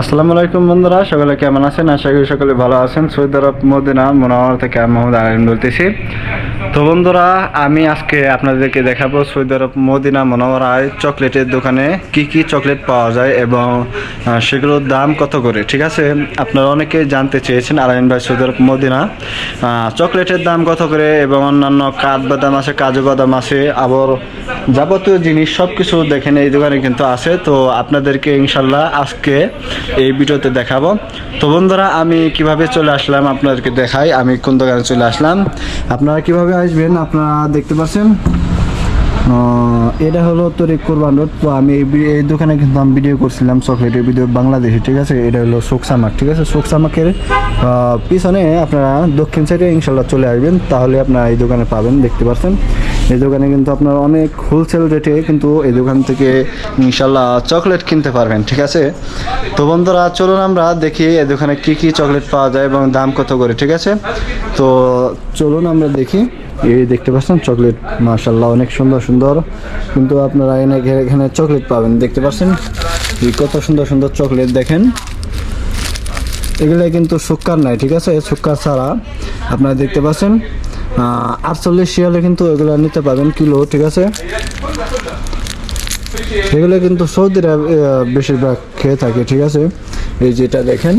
আসসালামু আলাইকুম বন্ধুরা, সকলে কেমন আছেন? আশা করি সকলে ভালো আছেন। সৌদি আরব মদিনা মনোহর থেকে আমি মোহাম্মদ আলিম বলতেছি। তো বন্ধুরা, আমি আজকে আপনাদেরকে দেখাবো সৌদি আরব মদিনা মনোহরায় চকলেটের দোকানে কি কি চকলেট পাওয়া যায় এবং সেগুলোর দাম কত করে? ঠিক আছে? আপনারা অনেকে জানতে চেয়েছেন আলাইন ভাই সৌদি আরব মদিনা। চকলেটের দাম কত করে এবং অন্যান্য কাঠ বাদাম আছে, কাজু বাদাম আছে, আবার যাবতীয় জিনিস সব কিছু দেখেন এই দোকানে কিন্তু আছে। তো আপনাদেরকে ইনশাল্লাহ আজকে এই ভিডিওতে দেখাবো। তো বন্ধুরা আমি কীভাবে চলে আসলাম আপনাদেরকে দেখাই। আমি কোন দোকানে চলে আসলাম। আপনারা কীভাবে আসবেন আপনারা দেখতে পাচ্ছেন? এটা হলো তরিক কোরবান রোড। তো আমি এই দোকানে কিন্তু আমি ভিডিও করছিলাম চকলেটের ভিডিও বাংলাদেশে ঠিক আছে? এটা হলো সোকসামাক ঠিক আছে? সোকসামাকের আহ, পিছনে আপনারা দক্ষিণ সাইডে ইনশাল্লাহ চলে আসবেন। তাহলে আপনারা এই দোকানে পাবেন দেখতে পাচ্ছেন। এই দোকানে কিন্তু আপনার অনেক হোলসেল রেটে কিন্তু এই দোকান থেকে ইনশাল্লাহ চকলেট কিনতে পারবেন, ঠিক আছে? তো বন্ধুরা, চলুন আমরা দেখি এই দোকানে কি কি চকলেট পাওয়া যায় এবং দাম কত করে, ঠিক আছে? তো চলুন আমরা দেখি। এই দেখতে পাচ্ছেন চকলেট মাশাল্লাহ অনেক সুন্দর সুন্দর। কিন্তু আপনারা এনে এখানে চকলেট পাবেন, দেখতে পাচ্ছেন? কত সুন্দর সুন্দর চকলেট দেখেন। এগুলো কিন্তু সুক্কার নাই, ঠিক আছে? সুক্কার ছাড়া আপনারা দেখতে পাচ্ছেন? আটচল্লিশ শিয়ালে কিন্তু এগুলো নিতে পাবেন কিলো, ঠিক আছে? এগুলো কিন্তু সৌদিরা বেশিরভাগ খেয়ে থাকে, ঠিক আছে? এই যেটা দেখেন,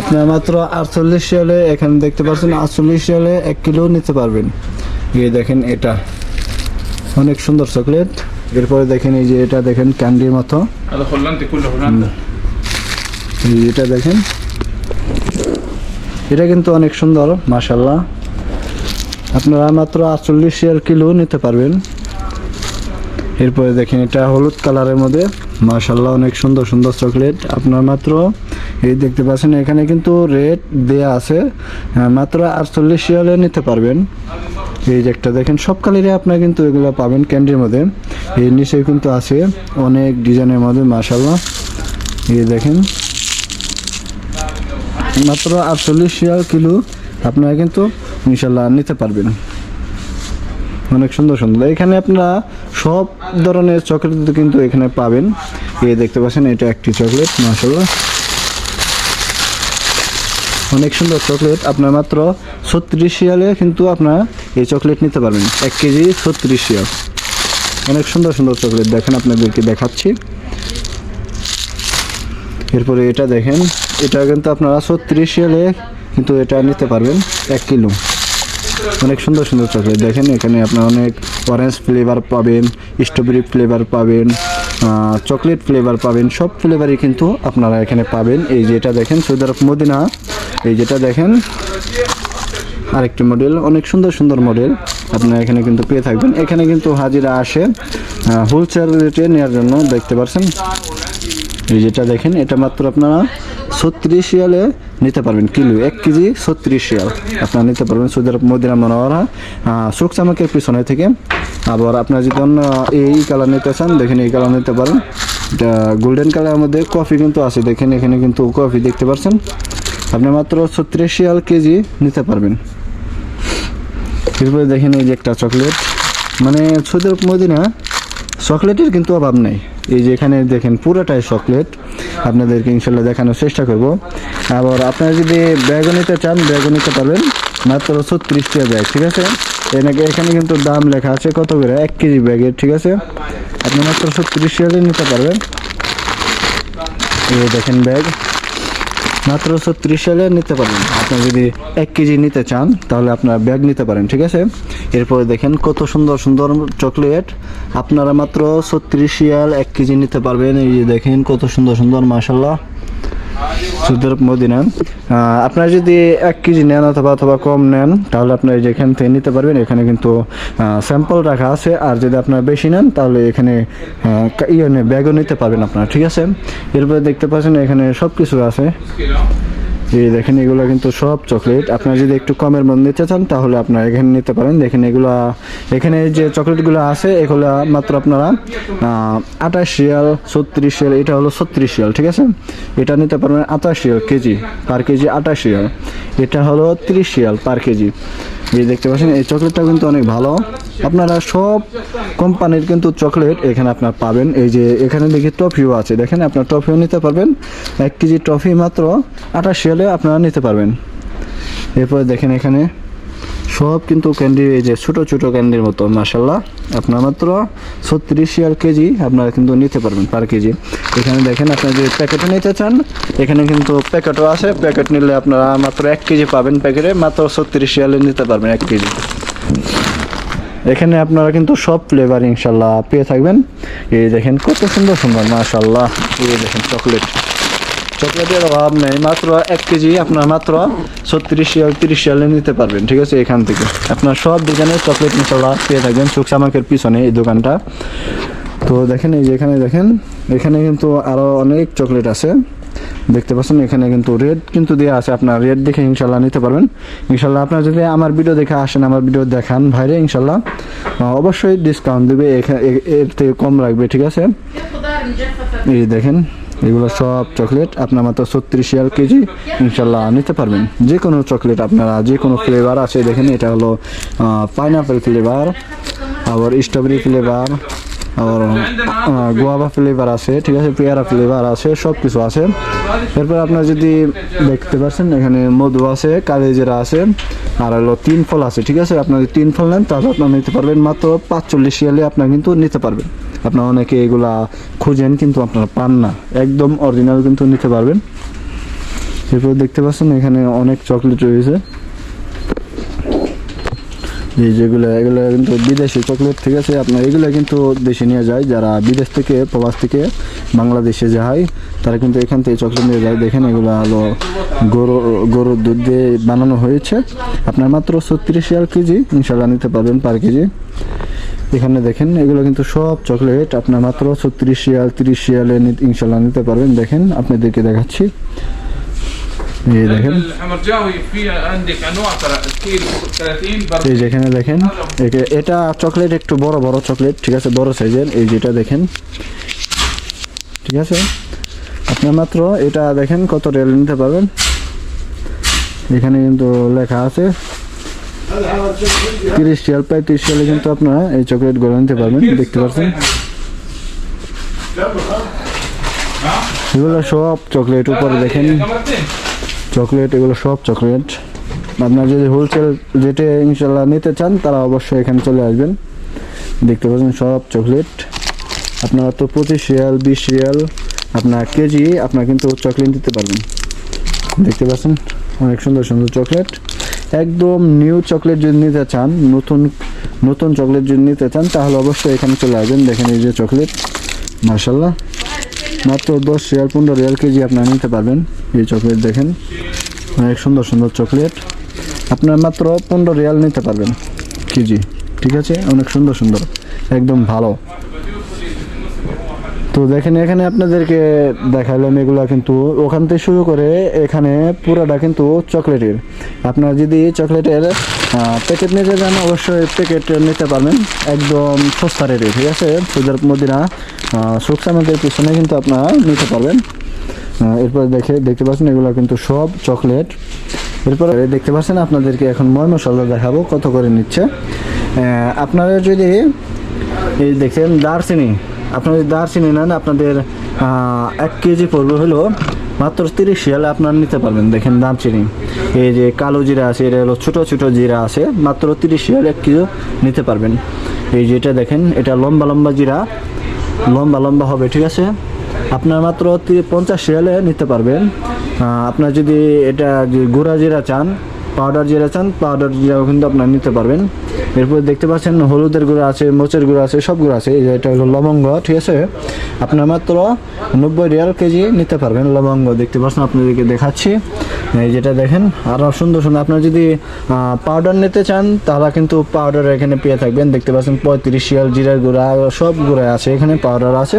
আপনার মাত্র আটচল্লিশ শিয়ালে এখানে দেখতে পাচ্ছেন, আটচল্লিশ শিয়ালে এক কিলো নিতে পারবেন। এই দেখেন এটা। অনেক সুন্দর চকলেট। এরপরে দেখেন এই যে এটা দেখেন, ক্যান্ডির মতো। এটা দেখেন, এটা কিন্তু অনেক সুন্দর মাসাল্লাহ আপনারা মাত্র আটচল্লিশ শেয়ার কিলো নিতে পারবেন। এরপরে দেখেন এটা হলুদ কালারের মধ্যে। মার্শাল্লাহ অনেক সুন্দর সুন্দর চকলেট। আপনার মাত্র এই দেখতে পাচ্ছেন এখানে কিন্তু রেট দেয়া আছে। হ্যাঁ, মাত্র আটচল্লিশ শিয়ালে নিতে পারবেন। এই যে একটা দেখেন সব কালারে আপনার কিন্তু এগুলো পাবেন ক্যান্ডির মধ্যে। এর নিচে কিন্তু আছে অনেক ডিজাইনের মধ্যে মার্শাল্লাহ এই দেখেন মাত্র আটচল্লিশ শিয়াল কিলো। আপনারা কিন্তু ইনশাল্লাহ নিতে পারবেন। অনেক সুন্দর সুন্দর। এখানে আপনারা সব ধরনের চকলেট কিন্তু এখানে পাবেন। এই দেখতে পাচ্ছেন, এটা একটি চকলেট মাসাল্লাহ অনেক সুন্দর চকলেট। আপনার মাত্র ছত্রিশ শিয়ালে কিন্তু আপনারা এই চকলেট নিতে পারবেন। এক কেজি ছত্রিশ শিয়াল অনেক সুন্দর সুন্দর চকলেট। দেখেন, আপনাদেরকে দেখাচ্ছি। এরপরে এটা দেখেন, এটা কিন্তু আপনারা ছত্রিশ শিয়ালে কিন্তু এটা নিতে পারবেন, এক কিলো। অনেক সুন্দর সুন্দর চকলেট। দেখেন এখানে আপনার অনেক অরেঞ্জ ফ্লেভার পাবেন স্ট্রবেরি ফ্লেভার পাবেন চকলেট ফ্লেভার পাবেন, সব ফ্লেভারই কিন্তু আপনারা এখানে পাবেন। এই যেটা দেখেন সৌদি মদিনা। এই যেটা দেখেন আরেকটি মডেল অনেক সুন্দর সুন্দর মডেল আপনারা এখানে কিন্তু পেয়ে থাকবেন। এখানে কিন্তু হাজিরা আসে হোলসেল রেটে নেওয়ার জন্য, দেখতে পারছেন? এই যেটা দেখেন, এটা মাত্র আপনারা ছত্রিশ শিয়ালে নিতে পারবেন কিলো, এক কেজি ছত্রিশ শিয়াল আপনারা নিতে পারবেন সৌদি আরব, মদিনা মনোহরা সুখ চামাকের পিছনে থেকে। আবার আপনারা যদি অন্য এই কালার নিতে চান, দেখেন এই কালার নিতে পারেন। গোল্ডেন কালারের মধ্যে কফি কিন্তু আছে। দেখেন এখানে কিন্তু কফি দেখতে পাচ্ছেন। আপনি মাত্র ছত্রিশ শিয়াল কেজি নিতে পারবেন। এরপরে দেখেন এই যে একটা চকলেট মানে সৌদি আরব, মদিনা চকলেটের কিন্তু অভাব নেই। এই যে এখানে দেখেন পুরোটাই চকলেট আপনাদেরকে ইনশাল্লাহ দেখানোর চেষ্টা করব। আবার আপনারা যদি ব্যাগও নিতে চান, ব্যাগও নিতে পারবেন। মাত্র ছত্রিশ টাকা ব্যাগ, ঠিক আছে? এনাকে এখানে কিন্তু দাম লেখা আছে কত করে? এক কেজি ব্যাগের, ঠিক আছে? আপনি মাত্র ছত্রিশ টাকা নিতে পারবেন। দেখেন ব্যাগ। মাত্র ছত্রিশ সালে নিতে পারেন। আপনি যদি এক কেজি নিতে চান, তাহলে আপনার ব্যাগ নিতে পারেন, ঠিক আছে? এরপরে দেখেন কত সুন্দর সুন্দর চকলেট। আপনারা মাত্র ছত্রিশ শিয়াল এক কেজি নিতে পারবেন। এই যে দেখেন কত সুন্দর সুন্দর মাসাল্লাহ সুদের মদিনা আপনারা যদি এক কেজি নেন অথবা অথবা কম নেন, তাহলে আপনারা যেখান থেকে নিতে পারবেন। এখানে কিন্তু স্যাম্পল রাখা আছে। আর যদি আপনারা বেশি নেন, তাহলে এখানে ইয়ে ব্যাগও নিতে পারবেন আপনারা, ঠিক আছে? এরপরে দেখতে পাচ্ছেন এখানে সব কিছু আছে। এই দেখেন, এগুলো কিন্তু সব চকলেট আপনারা যদি একটু কমের মধ্যে নিতে চান, তাহলে আপনারা এখানে নিতে পারেন। দেখেন, এগুলো, এখানে যে চকলেটগুলো আছে, এগুলো মাত্র আপনারা আঠাশ রিয়াল, ছত্রিশ রিয়াল, এটা হলো ছত্রিশ রিয়াল, ঠিক আছে? এটা নিতে পারবেন আঠাশ রিয়াল কেজি, পার কেজি আঠাশ রিয়াল। এটা হলো তিরিশ রিয়াল পার কেজি। এই দেখতে পাচ্ছেন, এই চকলেটটা কিন্তু অনেক ভালো। আপনারা সব কোম্পানির কিন্তু চকলেট এখানে আপনার পাবেন। এই যে, এখানে দেখি টফিও আছে। দেখেন, আপনার টফিও নিতে পারবেন। এক কেজি টফি মাত্র আঠাশ রিয়ালে আপনারা নিতে পারবেন। এরপরে দেখেন এখানে সব কিন্তু ক্যান্ডি এই যে ছোটো ছোটো ক্যান্ডির মতো মাসাল্লাহ আপনার মাত্র ছত্রিশ রিয়াল কেজি আপনারা কিন্তু নিতে পারবেন পার কেজি। এখানে দেখেন আপনারা যদি প্যাকেটও নিতে চান, এখানে কিন্তু প্যাকেটও আছে। প্যাকেট নিলে আপনারা মাত্র এক কেজি পাবেন প্যাকেটে মাত্র ছত্রিশ রিয়ালে নিতে পারবেন এক কেজি। এখানে আপনারা কিন্তু সব ফ্লেভার ইনশাল্লাহ পেয়ে থাকবেন। এই দেখেন কত সুন্দর সুন্দর মাশাল্লাহ এই দেখেন চকলেট চকলেটের অভাব নেই। মাত্র এক কেজি আপনার মাত্র নিতে পারবেন, ঠিক আছে? এখান থেকে। আপনার সব চকলেট ইনশাল্লাহ পেয়ে থাকবেন। পিছনে এই দোকানটা। তো দেখেন, এই যে এখানে দেখেন, এখানে কিন্তু আরও অনেক চকলেট আছে। দেখতে পাচ্ছেন, এখানে কিন্তু রেড কিন্তু দেওয়া আছে। আপনার রেড দেখে ইনশাল্লাহ নিতে পারবেন। ইনশাল্লাহ আপনার যদি আমার ভিডিও দেখে আসেন, আমার ভিডিও দেখান, ভাইরে, ইনশাল্লাহ অবশ্যই ডিসকাউন্ট দেবে। এর থেকে কম রাখবে ঠিক আছে? এই দেখেন এগুলো সব চকলেট আপনার মাত্র ছত্রিশ রিয়াল কেজি, ইনশাল্লাহ নিতে পারবেন। যে কোনো চকলেট আপনারা যে কোনো ফ্লেভার আছে, দেখেন এটা হলো পাইনাপেল ফ্লেভার আবার স্ট্রবেরি ফ্লেভার আবার গোয়াবা ফ্লেভার আছে, ঠিক আছে, পেয়ারা ফ্লেভার আছে সব কিছু আছে। এরপর আপনারা যদি দেখতে পাচ্ছেন এখানে মধু আছে কালেজেরা আছে, আর হলো তিন ফল আছে, ঠিক আছে? আপনার তিন ফল নেন, তাহলে আপনারা নিতে পারবেন মাত্র পাঁচচল্লিশ রিয়ালে আপনারা কিন্তু নিতে পারবেন। আপনারা অনেকে এগুলা খুঁজেন, কিন্তু আপনারা পান না। একদম অরিজিনাল কিন্তু নিতে পারবেন। এরপর দেখতে পাচ্ছেন এখানে অনেক চকলেট রয়েছে। এই যেগুলো, এগুলো কিন্তু বিদেশি চকলেট ঠিক আছে? আপনার এগুলো কিন্তু দেশে নিয়ে যায়, যারা বিদেশ থেকে, প্রবাস থেকে বাংলাদেশে যায়, তারা কিন্তু এখান থেকে চকলেট নিয়ে যায়। দেখেন এগুলো হলো গরু, গরুর দুধ দিয়ে বানানো হয়েছে। আপনার মাত্র ছত্রিশ হাজার কেজি ইনশাল্লাহ নিতে পারবেন পার কেজি। এখানে দেখেন, এগুলো কিন্তু সব চকলেট আপনার মাত্র ছত্রিশ শিয়াল তিরিশ শিয়ালে ইনশাল্লাহ নিতে পারবেন। দেখেন, আপনাদেরকে দেখাচ্ছি। এই দেখেন। এই যেখানে দেখেন এটা চকলেট একটু বড় বড় চকলেট ঠিক আছে? বড় সাইজের এই যেটা দেখেন। ঠিক আছে? আপনার মাত্র এটা দেখেন কত রেল নিতে পারবেন। এখানে কিন্তু লেখা আছে তিরিশ পাই প্রায় কিন্তু আপনারা এই চকলেট গড়ে নিতে পারবেন, দেখতে পাচ্ছেন। এগুলো সব চকলেট উপরে দেখেন। চকলেট, এগুলো সব চকলেট। আপনার যদি হোলসেল রেটে ইনশাল্লাহ নিতে চান, তারা অবশ্যই এখানে চলে আসবেন। দেখতে পাচ্ছেন সব চকলেট। আপনারা তো পঁচিশ রিয়াল বিশ রিয়াল আপনার কেজি, আপনার কিন্তু চকলেট দিতে পারবেন। দেখতে পাচ্ছেন? অনেক সুন্দর সুন্দর চকলেট। একদম নিউ চকলেট যদি নিতে চান, নতুন নতুন চকলেট যদি নিতে চান, তাহলে অবশ্যই এখানে চলে আসবেন। দেখেন এই যে চকলেট মার্শাল্লাহ মাত্র দশ রিয়াল পনেরো রিয়াল কেজি আপনারা নিতে পারবেন। এই চকলেট দেখেন, অনেক সুন্দর সুন্দর চকলেট আপনার মাত্র পনেরো রিয়াল নিতে পারবেন কেজি, ঠিক আছে? অনেক সুন্দর সুন্দর, একদম ভালো। তো দেখেন, এখানে আপনাদেরকে দেখালাম এগুলো কিন্তু ওখান থেকে শুরু করে এখানে পুরোটা কিন্তু চকলেটের। আপনারা যদি চকলেটের প্যাকেট নিতে যান অবশ্যই প্যাকেট নিতে পারবেন। একদম সস্তা রেটে ঠিক আছে? সুদের মদিনা সুখ সামাদের পিছনে কিন্তু আপনারা নিতে পারবেন। এরপর দেখে, দেখতে পাচ্ছেন এগুলো কিন্তু সব চকলেট। এরপরে দেখতে পাচ্ছেন আপনাদেরকে এখন ময় মশলা দেখাবো, কত করে নিচ্ছে। আপনারা যদি এই দেখেন দারচিনি আপনারা যদি দারচিনি নেন, আপনাদের এক কেজি পড়বে হলো মাত্র তিরিশ রিয়ালে আপনার নিতে পারবেন। দেখেন দারচিনি এই যে কালো জিরা আছে, এটা হলো ছোটো ছোটো জিরা আছে, মাত্র তিরিশ রিয়াল এক কিলো নিতে পারবেন। এই যেটা দেখেন, এটা লম্বা লম্বা জিরা। লম্বা লম্বা হবে, ঠিক আছে? আপনার মাত্র পঞ্চাশ রিয়ালে নিতে পারবেন। আপনার যদি এটা যে গুঁড়া জিরা চান পাউডার জিরা চান, পাউডার জিরাও কিন্তু আপনার নিতে পারবেন। এরপর দেখতে পাচ্ছেন হলুদের গুঁড়ো আছে মোচের গুঁড়ো আছে, সব গুঁড়ো আছে। এটা হলো লবঙ্গ, ঠিক আছে? আপনার মাত্র নব্বই রিয়াল কেজি নিতে পারবেন লবঙ্গ। দেখতে পাচ্ছেন, আপনাদেরকে দেখাচ্ছি। এই যেটা দেখেন আরও সুন্দর সুন্দর আপনারা যদি পাউডার নিতে চান, তারা কিন্তু পাউডার এখানে পেয়ে থাকবেন। দেখতে পাচ্ছেন পঁয়ত্রিশ শিয়াল, জিরার গুঁড়া, সব গুঁড়া আছে, এখানে পাউডার আছে।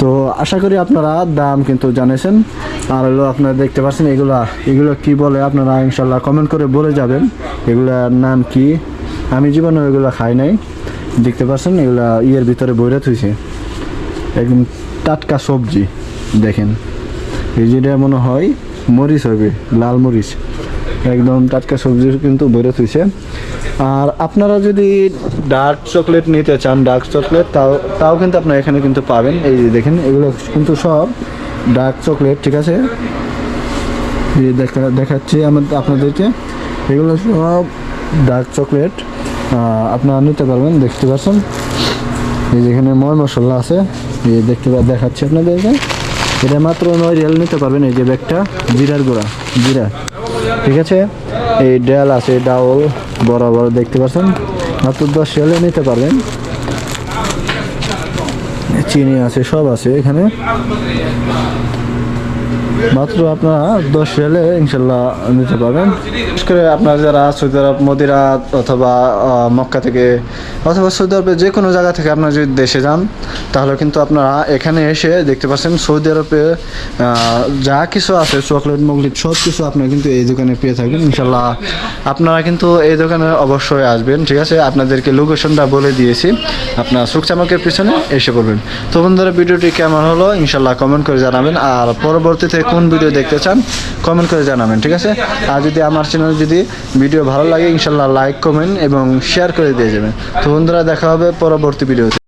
তো আশা করি আপনারা দাম কিন্তু জানেছেন। আর হলো আপনারা দেখতে পাচ্ছেন এগুলা, এগুলো কি বলে আপনারা ইনশাল্লাহ কমেন্ট করে বলে যাবেন। এগুলার নাম কি? আমি জীবনে এগুলো খাই নাই। দেখতে পাচ্ছেন এগুলা ইয়ের ভিতরে বইরা থুইছে। একদম টাটকা সবজি, দেখেন। এই যেটা মনে হয় মরিচ হবে, লাল মরিচ। একদম টাটকা সবজি কিন্তু বেরো থুইছে আর আপনারা যদি ডার্ক চকলেট নিতে চান, ডার্ক চকলেট, তাও তাও কিন্তু আপনারা এখানে কিন্তু পাবেন। এই যে দেখেন, এগুলো কিন্তু সব ডার্ক চকলেট, ঠিক আছে? দেখা, দেখাচ্ছি আমাদের আপনাদেরকে। এগুলো সব ডার্ক চকলেট। আপনারা নিতে পারবেন, দেখতে পাচ্ছেন এই যেখানে ময় মশলা আছে, এই দেখতে দেখাচ্ছি আপনাদেরকে। এটা মাত্র নয় রিয়াল নিতে পারবেন, এই যে ব্যাগটা, জিরার গোড়া, জিরা। ঠিক আছে? এই ডাল আছে, ডাউল বড় বড় দেখতে পাচ্ছেন? মাত্র দশ রিয়ালে নিতে পারবেন। চিনি আছে, সব আছে এখানে। মাত্র আপনারা দশ রিয়ালে ইনশাল্লাহ নিতে পারবেন। বিশেষ করে আপনারা যারা সৌদি আরব মদিরা অথবা মক্কা থেকে অথবা সৌদি আরবে যে কোনো জায়গা থেকে আপনারা যদি দেশে যান, তাহলে কিন্তু আপনারা এখানে এসে দেখতে পাচ্ছেন সৌদি আরবে যা কিছু আছে, চকলেট মকলেট সব কিছু আপনারা কিন্তু এই দোকানে পেয়ে থাকবেন। ইনশাল্লাহ আপনারা কিন্তু এই দোকানে অবশ্যই আসবেন, ঠিক আছে? আপনাদেরকে লোকেশনটা বলে দিয়েছি। আপনার সুখচামকের পিছনে এসে পড়বেন। তো বন্ধুরা, ভিডিওটি কেমন হলো? ইনশাল্লাহ কমেন্ট করে জানাবেন। আর পরবর্তীতে কোন ভিডিও দেখতে চান কমেন্ট করে জানাবেন, ঠিক আছে? আর যদি আমার চ্যানেল যদি ভিডিও ভালো লাগে, ইনশাল্লাহ লাইক কমেন্ট এবং শেয়ার করে দিয়ে যাবেন। তো বন্ধুরা, দেখা হবে পরবর্তী ভিডিওতে।